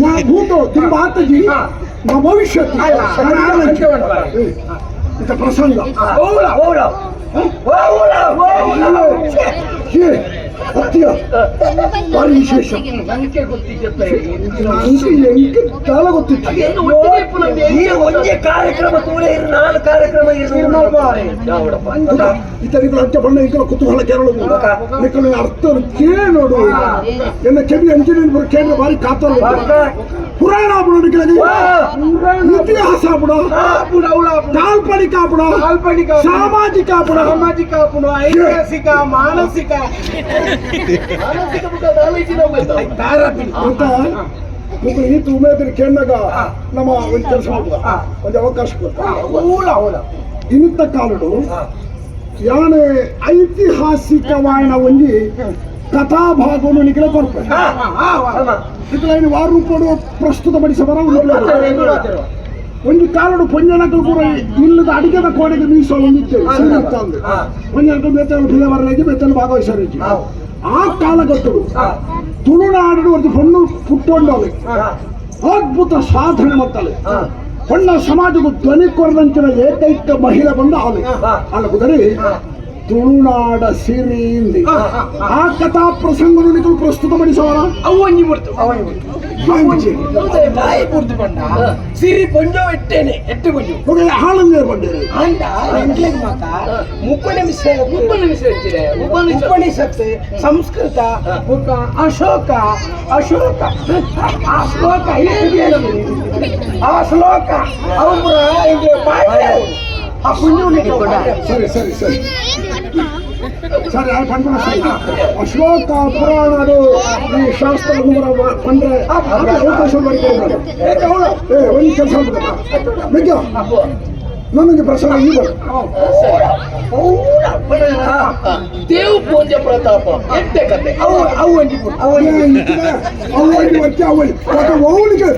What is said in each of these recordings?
ನಾ ಭೂತ ತುಂಬ ಆತಜಿ ನಾ ಭವಿಷ್ಯತ್ ಅಲ್ಲ, ಸಂಚೆ ಮಾಡ್ಬಾರ. ಇಂಥ ಪ್ರಸಂಗ ಓಲ ಓಲ ಓಲ ಓಲ ಹೇ ಅತ್ಯ ಭಾರಿ ವಿಶೇಷ ನನಗೆ ಗೊತ್ತಿದ್ದ ನಂಗೆ ಎಂಕೆ ಕಾಲ ಗೊತ್ತಿತ್ತು ಈ ಒಂದೇ ಕಾರ್ಯಕ್ರಮ ತೋಳೆ ಇರು ನಾನು ಕಾರ್ಯಕ್ರಮ ಇರು ಇತರಿಗಳ ಅಂಚ ಬಣ್ಣ ಈಗ ಕುತೂಹಲ ಕೇರಳ ನಿಕ್ಕಲು ಅರ್ಥ ಕೇಳಿ ನೋಡು ಎನ್ನ ಕೆಬಿ ಎಂಜಿನಿಯರ್ ಬರ ಕೇಂದ್ರ ಬಾರಿ ಕಾತರ ಪುರಾಣ ಬಿಡು ನಿಕ್ಕಲಿಗೆ ಇತಿಹಾಸ ಬಿಡು ಕಾಲ್ಪನಿಕ ಬಿಡು ಕಾಲ್ಪನಿಕ ಸಾಮಾಜಿಕ ಬಿಡು ಸಾಮಾಜಿಕ ಪುನಃ ಐತಿಹಾಸಿಕ ಮಾನಸಿಕ ಉಮೇದ್ರಿ ಮುಗ್ಳು ಈತು ಉಮೇದಿನ ಕೇಳಿದಾಗ ನಮ್ಮ ಒಂದು ಕೆಲಸ ಮಾಡುವ ಒಂದು ಅವಕಾಶ ಕೊಡ್ತಾರೆ ಓಲ ಯಾಣೆ ಐತಿಹಾಸಿಕ ಐತಿಹಾಸಿಕವಾಯನ ಒಂಜಿ ಕಥಾಭಾಗವನ್ನು ನಿಖಿಲ ಕೊಡ್ತಾರೆ ಇದರಲ್ಲಿ ವಾರ ಪ್ರಸ್ತುತ ಪಡಿಸಬರ ಒಂದು ಕಾಲಡು ಪೊಂಜನಕಲು ಕೂಡ ಇಲ್ಲದ ಅಡಿಗೆದ ಕೋಣೆಗೆ ಮೀಸಲು ಅಂದ್ರೆ ಪೊಂಜನಕಲು ಬೇತಲು ಬಿಲವರನಾಗಿ ಬೇತಲು ಭಾಗವಹಿಸರಿಗೆ ಆ ಕಾಲಘಟ್ಟರು ತುಳುನಾಡು ಒಂದು ಹೊಣ್ಣು ಪುಟ್ಟೊಂಡವೆ ಅದ್ಭುತ ಸಾಧನೆ ಮಾಡ್ತಾಳೆ. ಹೊಣ್ಣ ಸಮಾಜದ ಧ್ವನಿ ಕೊರದಂಚಿನ ಏಕೈಕ ಮಹಿಳೆ ಬಂದ ಅವಳು ಅಲ್ಲ ಕುದರಿ ತುಳುನಾಡ ಸಿರಿ ಆ ಕಥಾ ಪ್ರಸಂಗವನ್ನು ಮುರ್ತು ಬಾಯಿ ಮುರ್ತು ಬಂಡ ಸಿರಿ ಪೊಂಜೋ ಇಟ್ಟೇನೆ ಎಟ್ಟು ಪೊಂಜು ಹುಡುಗ ಹಾಳಂದೇ ಬಂದಿರಿ ಅಂಡ ಎಂಟ್ಲೆಗ್ ಮಾತ ಮುಪ್ಪನೆ ಮಿಶ್ರ ಮುಪ್ಪನೆ ಸಂಸ್ಕೃತ ಅಶೋಕ ಅಶೋಕ ಆ ಶ್ಲೋಕ ಆ ಶ್ಲೋಕ ಅವ್ರ ಇದು ಪಾಠ ಆ ಪುಣ್ಯ ಸರಿ ಸರಿ ಸರಿ ಸರಿ ಸರಿ ಅಶೋಕ ಪುರಾಣದು ಈ ಶಾಸ್ತ್ರ ಬಂದ್ರೆ ಅವಕಾಶ ಮಾಡಿಕೊಡ್ತಾರೆ ಒಂದು ಕೆಲಸ ಮಿಗ್ಗ ನನಗೆ ಪ್ರಸಾದ ಈಗ ದೇವ್ ಪೂಜ್ಯ ಪ್ರತಾಪ ಎಂತೆ ಕತೆ. ಅವು ಅವು ಒಂಜಿ ಅವಳಿಗೆ ಮತ್ತೆ ಅವಳಿ ಅವಳಿಗೆ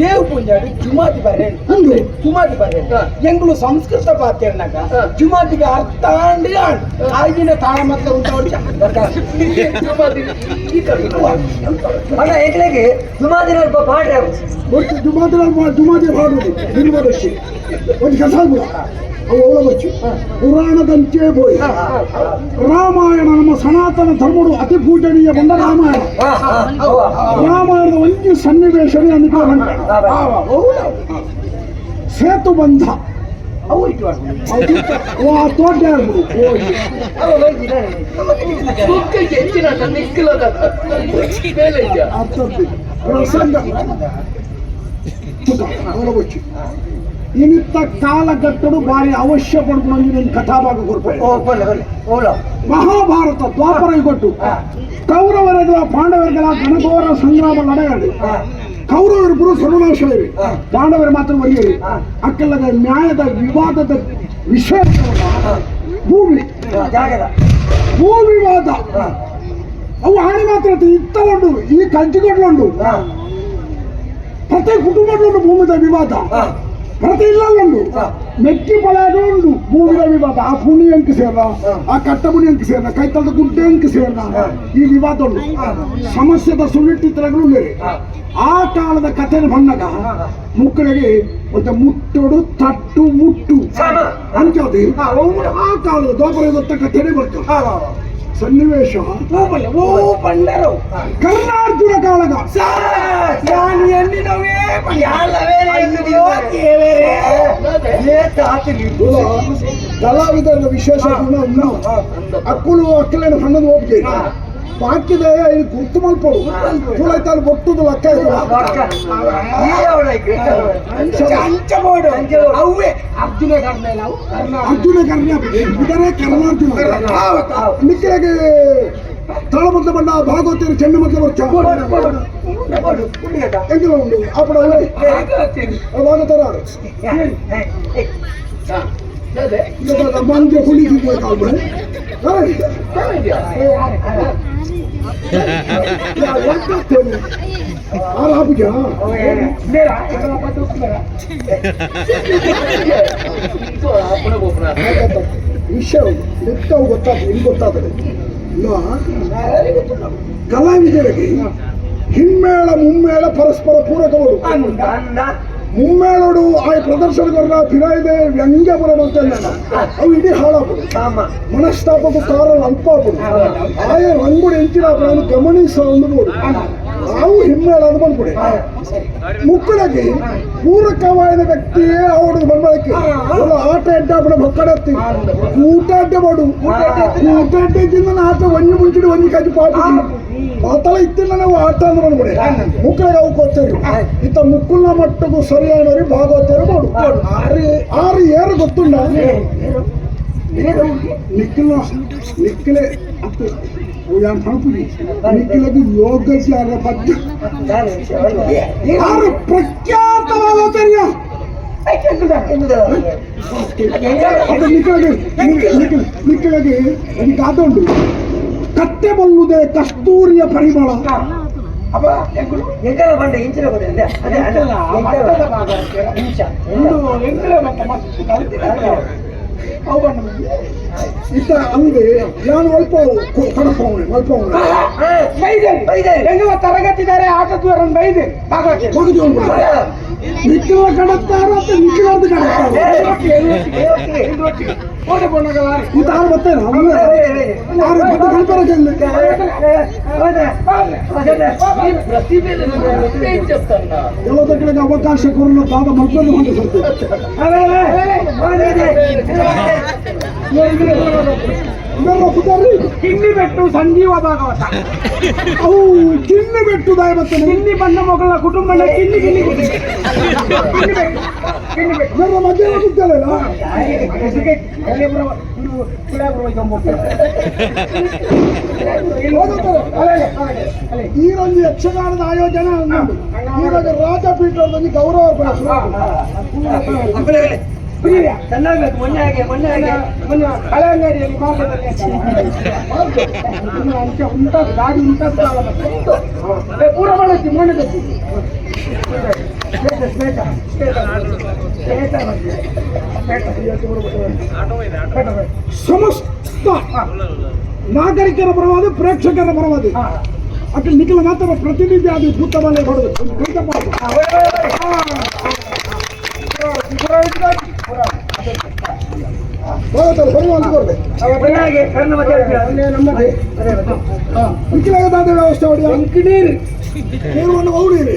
ದೇವ್ ಪೂಜೆ ಜುಮಾತಿ ಬರ್ರೆ. ಉಂಡು ಜುಮಾತಿ ಬರ್ರೆ. ಎಂಗ್ಳು ಸಂಸ್ಕೃತ ಪಾತ್ಯರ್ನಾಗ ಜುಮಾತಿಗೆ ಅರ್ಥ ಅಂಡಿ ಆಗಿನ ತಾಳ ಮತ್ತೆ ಉಂಟು ಅಣ್ಣ ಏಕಲೆಗೆ ಸುಮಾದಿನ ಪಾಠ ಜುಮಾದಿನ ಜುಮಾದಿ ಮಾಡುವುದು ನಿರ್ಮದರ್ಶಿ ಒಂದು ಕೆಲಸ ಅವು ಅವಳ ಬಚ್ಚು ಪುರಾಣದಂತೆ ಬೋಯ್. ರಾಮಾಯಣ ನಮ್ಮ ಸನಾತನ ಧರ್ಮಡು ಅತಿ ಪೂಜನೀಯ ಬಂದ ರಾಮಾಯಣ. ರಾಮಾಯಣದ ಒಂದು ಸನ್ನಿವೇಶವೇ ಅನುಕೂಲ ಸೇತು ಬಂಧ ತೋಟ ಪ್ರಸಂಗ. ಅವಳ ಬಚ್ಚು ಇನ್ನಿತ್ತ ಕಾಲಘಟ್ಟಡು ಬಾರಿ ಅವಶ್ಯ ಪಡ್ಕೊಂಡು ನಿನ್ನ ಕಥಾಭಾಗ ಕೊಡ್ಬೇಕು ಮಹಾಭಾರತ ದ್ವಾಪರ ಕೊಟ್ಟು ಕೌರವರಗಳ ಪಾಂಡವರಿಗೆಲ್ಲ ಗಣಘೋರ ಸಂಗ್ರಾಮ ನಡೆಯಲಿ. ಕೌರವರಿಬ್ಬರು ಸರ್ವನಾಶರಿ ಪಾಂಡವರು ಮಾತ್ರ ಒಯ್ಯರಿ ಅಕ್ಕಲ್ಲದ ನ್ಯಾಯದ ವಿವಾದದ ವಿಷಯ ಭೂಮಿ. ಭೂ ವಿವಾದ ಅವು ಹಾನಿ ಮಾತ್ರ ಉಂಡು ಈ ಕಂಚಿಗಡ್ಲುಂಡು. ಪ್ರತಿ ಕುಟುಂಬಗಳು ಭೂಮಿದ ವಿವಾದ. ಪ್ರತಿ ಇಲ್ಲಲ್ಲುಂಡು ಮೆಕ್ಕಿ ಪಳಗ ಉಂಡು ಭೂಮಿದ ವಿವಾದ. ಆ ಪುಣಿ ಅಂಕ ಸೇರ ಆ ಕಟ್ಟ ಪುಣಿ ಅಂಕ ಸೇರ ಕೈತಳದ ಗುಡ್ಡೆ ಅಂಕ ಸೇರ ಈ ವಿವಾದ ಉಂಡು ಸಮಸ್ಯೆದ ಸುಳ್ಳಿಟ್ಟಿತ್ತರಗಳು ಬೇರೆ ಆ ಕಾಲದ ಕಥೆ ಬಣ್ಣಗ ಮುಕ್ಕಳಿಗೆ ಒಂದು ಮುಟ್ಟೋಡು ತಟ್ಟು ಮುಟ್ಟು. ಅಂಚೋದಿ ಆ ಕಾಲದ ದೋಪರದ ಕಥೆನೇ ಬರ್ತದೆ ಸನ್ನಿವೇಶ. ಕರ್ನಾರ್ಜುನ ಕಾಳಗ. ಕಲಾವಿದರ ವಿಶೇಷ ಅಕ್ಕಳು ಅಕ್ಕಲೇನು ಸಣ್ಣದು ಹೋಗ್ತೀವಿ ಬಾಕಿದೆ ಇಲ್ಲಿ ಗುರ್ತು ತುಳೈತಾಳು ಬೊಟ್ಟುದು ಲೆಕ್ಕ ಅರ್ಜುನ ಕರ್ಣ. ಇದರೇ ಕರ್ನಾರ್ಜುನ ಮಿಕ್ಕಿಲಾಗೆ ತಾಳಮದ್ಲ ಬಣ್ಣ ಭಾಗವತಿಯರು ಚೆಂಡು ಮದ್ಲ ಬರ್ಚ. ಉಂಡು ಕುಳಿತಿದ್ದೆ ಕಾಲ್ಬೆ ಆರ ಹಾಪಿಜ ವಿಷಯ ಲೆಕ್ಕವು ಗೊತ್ತಾಗ್ತದೆ ನಿಮ್ಗೆ ಗೊತ್ತಾದರೆ ಇಲ್ಲ ಕಲಾವಿದರಿಗೆ ಹಿಮ್ಮೇಳ ಮುಮ್ಮೇಳ ಪರಸ್ಪರ ಪೂರಕವರು ಮುಮ್ಮೇಳೋಡು ಆ ಪ್ರದರ್ಶನಗಳ ಫಿರಾಯಿದೆ ವ್ಯಂಗ್ಯ ಬರಬರ್ತಲ್ಲ ಅವು ಇಡೀ ಹಾಳಾಗ್ಬೋದು ಆಮ ಮನಸ್ತಾಪಕ್ಕೂ ಕಾರಣ ಅಲ್ಪ ಆಗ್ಬೋದು ಆಯಾ ರಂಗುಡಿ ಹೆಂಚಿನ ಗಮನಿಸ ಅಂದ್ಬೋದು ಅವು ಹಿಮ್ಮೇಳ ಅದು ಬಂದ್ಬಿಡಿ ಮುಕ್ಕಳಕ್ಕೆ ಪೂರಕವಾದ ವ್ಯಕ್ತಿಯೇ ಅವಳು ಬಂದಕ್ಕೆ ಅವಳು ಆಟ ಅಡ್ಡಾಪಡ ಮಕ್ಕಳತ್ತಿ ಊಟ ಅಡ್ಡ ಮಾಡು ಊಟ ಅಡ್ಡದಿಂದ ಆಟ ಒಂಜಿ ಮುಂಚಿಡಿ ಒಂಜಿ ಕಜ್ಜಿ ಪಾಪ ಪಾತಳ ಇತ್ತಿಲ್ಲ ನಾವು ಆಟ ಅಂದ್ರೆ ಬಂದ್ಬಿಡಿ ಮುಕ್ಕಳಿಗೆ ಅವು ಗೊತ್ತಿರು ಇತ್ತ ಮುಕ್ಕುಲ್ನ ಮಟ್ಟಗೂ ಸರಿಯಾದವ್ರಿ ಭಾಗವತರು ಮಾಡು ಆರು ಆರು ಏರು ಗೊತ್ತುಂಡ ನಿಖಿಲ ನಿಖಿಲೆ ಅಂತ ಯಾರು ತಣುಪುಡಿ ನಿಖಿಲಗೆ ಯೋಗಾಚಾರ ಬಗ್ಗೆ ಯಾರು ಪ್ರಖ್ಯಾತವಾದ ಅದು ನಿಖಿಲಗೆ ನಿಖಿಲ ಕತ್ತೆ ಕಸ್ತೂರಿಯ ಪರಿಮಳ. ಅಪ್ಪ ಎಂಕುಲು ಬಂಡ ಇಂಚಿನ ಕೊಡಿ ಅದೇ ಅದೇ ಅದೇ ಎಂಕಲ ಮಸ್ತ್ ಕಲ್ತಿದ್ದಾರೆ ಇತ್ತ ಅಂದೆ ನಾನು ಅಲ್ಪ ಬೈದೆ ಬೈದೆ. ಎಂಗಲ ತರಗತಿದ್ದಾರೆ ಆಟದವರನ್ನು ಬೈದೆ. ಮಗದು ನಿಖಿಲ ಕಡತ್ತಾರ ಅಂತ ಮತ್ತೆ ಕಲ್ಪರ ಎಲ್ಲದಕ್ಕೆ ಅವಕಾಶ ಕೊರಲು ತಾದ ಮಕ್ಕಳು ಮಾಡಿ ಬರ್ತಾರೆ ಕಿನ್ನಿ ಬೆಟ್ಟು ಸಂಜೀವ ಭಾಗವತ ಅವು ಕಿನ್ನೆ ಬೆಟ್ಟು ದಾಯ ಬರ್ತೇನೆ ಕಿನ್ನಿ ಬಣ್ಣ ಮಗಳ ಕುಟುಂಬ ಕಿನ್ನಿ ಕಿನ್ನಿ ಕಿನ್ನಿ ಕಿನ್ನಿ ಬೆಟ್ಟು ಕಿನ್ನಿ ಬೆಟ್ಟು ನನ್ನ ಮಧ್ಯಾಹ್ನ ಗೊತ್ತಲ್ಲ ಈ ಒಂದು ಯಕ್ಷಗಾನದ ಆಯೋಜನೆ ಈವಾಗ ರಾಜಪೀಠದಲ್ಲಿ ಗೌರವ ಚೆನ್ನಾಗ್ಬೇಕು ಮೊನ್ನೆ ಹಾಗೆ ಮೊನ್ನೆ ಹಾಗೆ ಹಳೆ ಅಂಗಡಿಯಲ್ಲಿ ಮಾರ್ಗದಲ್ಲಿ ಉಂಟಾದ ಗಾಡಿ ಉಂಟಾದ ಪೂರ ಮಾಡಕ್ಕೆ ಮಣ್ಣು ಸಮಸ್ತ ನಾಗರಿಕರ ಪರವಾದ ಪ್ರೇಕ್ಷಕರ ಪರವಾದ. ಅದು ನಿಖಿಲ ಮಾತ್ರ ಪ್ರತಿನಿಧಿ ಅದು ಭೂತಮಾಲೆ ಹೊಡೆದು ನಿಖಿಲಾಗದಾದ ವ್ಯವಸ್ಥೆ ಹೊಡೆಯ ನೀರು ಮೂರವನ್ನು ಓಡಿರಿ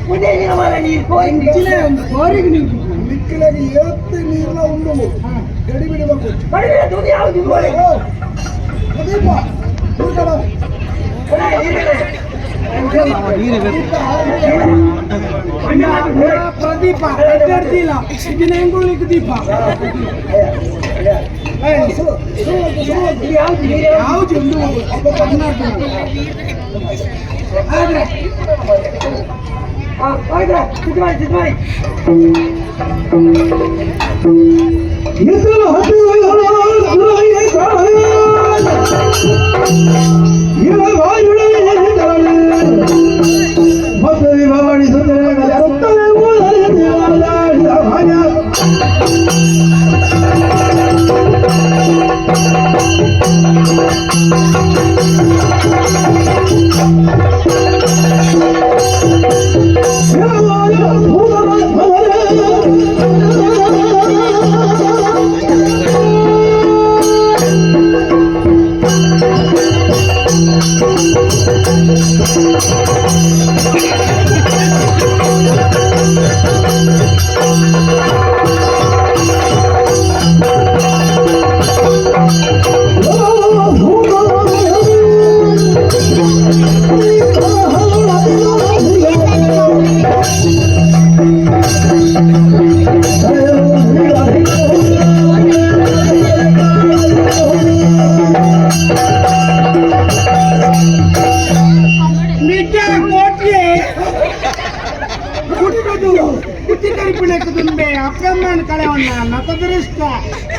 ಭಾಷೆ ಎಲ್ಲ ಬೇರೆ ನೀರು ಬೇರೆ ಹೆಂಗ್ ಬೆಲ್ಲ ಬೆಲ್ಲ ಬೆಲ್ಲ ಕೋಲವೆಲ್ಲ ಹೌದು ಮರಿಯಲ್ಲ ಬೆಲ್ಲ ಆಡ್ತಿದ್ವಿ ಮರ್ಯಾದೆ ಒಪ್ಪಡಿ ಇದೇ ಬಿಟ್ಟ ಬೆಲ್ಲ ನೀರು ಕೊಡ್ರಿ ನೀರು ಕೊಡ್ರಿ. ನಿಖಿಲಾಗಿ ಎತ್ತು あ、おいで、進まい、進まい。يسر حتى يرى الرأي كان يرى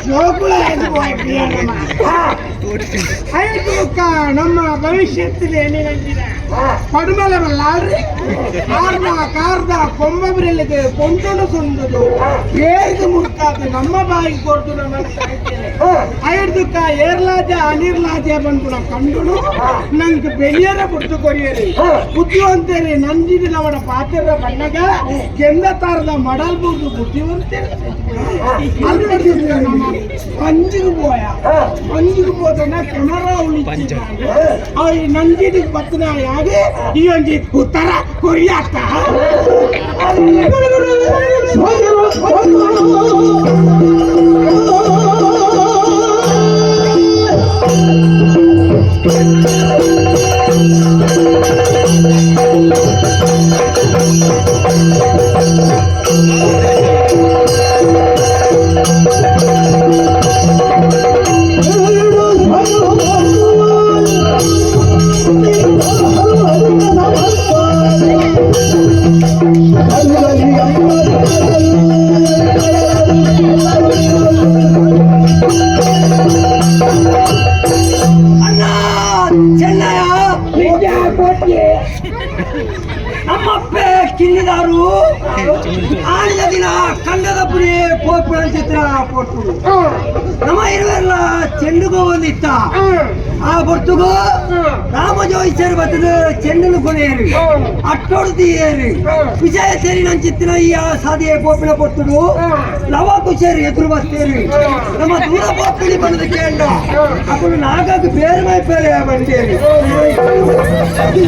ஜோக்குல இருந்து போயிட்டு ಮುಖ ನಮ್ಮ ಭವಿಷ್ಯತ್ತಿದೆ ಏನೇನಂತಿದೆ? ಪಡುಮಲೆ ಬಲ್ಲಾಡ್ರಿ ಕಾರ್ದ ಕೊಂಬಬ್ರಲ್ಲಿದೆ ಕೊಂಬಬ್ರೆಲ್ಲಿಗೆ ಸುಂದದು. ಏರ್ದು ಮುಟ್ಟಾದ ನಮ್ಮ ಬಾಯಿ ಕೊಡ್ತು ನಮ್ಮ ಐದುಕ್ಕ ಏರ್ಲಾಜ, ಅನಿರ್ಲಾಜ ಬಂದು ನಾ ಕಂಡುನು ನಂಗೆ ಬೆಳೆಯರ ಬಿಟ್ಟು ಕೊರಿಯರಿ. ಬುದ್ಧಿವಂತರಿ ನಂದಿದ ನವಡ ಪಾತ್ರ ಬಣ್ಣಗ ಕೆಂದ ತಾರದ ಮಡಲ್ಬಹುದು ಬುದ್ಧಿವಂತರಿ. ಪೋಯ ಅಂಜು ಅಂಜಿಗೆ ಅದನ್ನ ಪುನರಾವರ್ತಿಸಿದ್ದಾರೆ ಆ ಈ ನಂಜಿನಿ ಪತ್ನಿಯಾಗಿ ಈ ಒಂಜಿ ಉತ್ತರ ಕೊರಿಯಾತ ನಮ್ಮ ಇರುವೆಲ್ಲ ಚೆಂಡುಗೋ ಒಂದಿತ್ತ. ಆ ಬರ್ತುಗೋ ರಾಮ ಜೋಯಿಸರು ಬರ್ತದ ಚೆಂಡನು ಕೊನೆಯರು ಅಟ್ಟೊಡ್ದಿಯರು ವಿಜಯ ಸೇರಿ ನನ್ನ ಚಿತ್ತಿನ ಈ ಸಾದಿಯ ಪೋಪಿನ ಬರ್ತುಡು ಲವ ಕುಶೇರಿ ಎದುರು ಬರ್ತೇರಿ. ನಮ್ಮ ದೂರ ಪೋಪಿಳಿ ಬಂದ ಕೇಂದ್ರ ಅಪ್ಪ ನಾಗಾಗ ಬೇರೆ ಮೈ ಬೇರೆ ಬಂದೇರಿ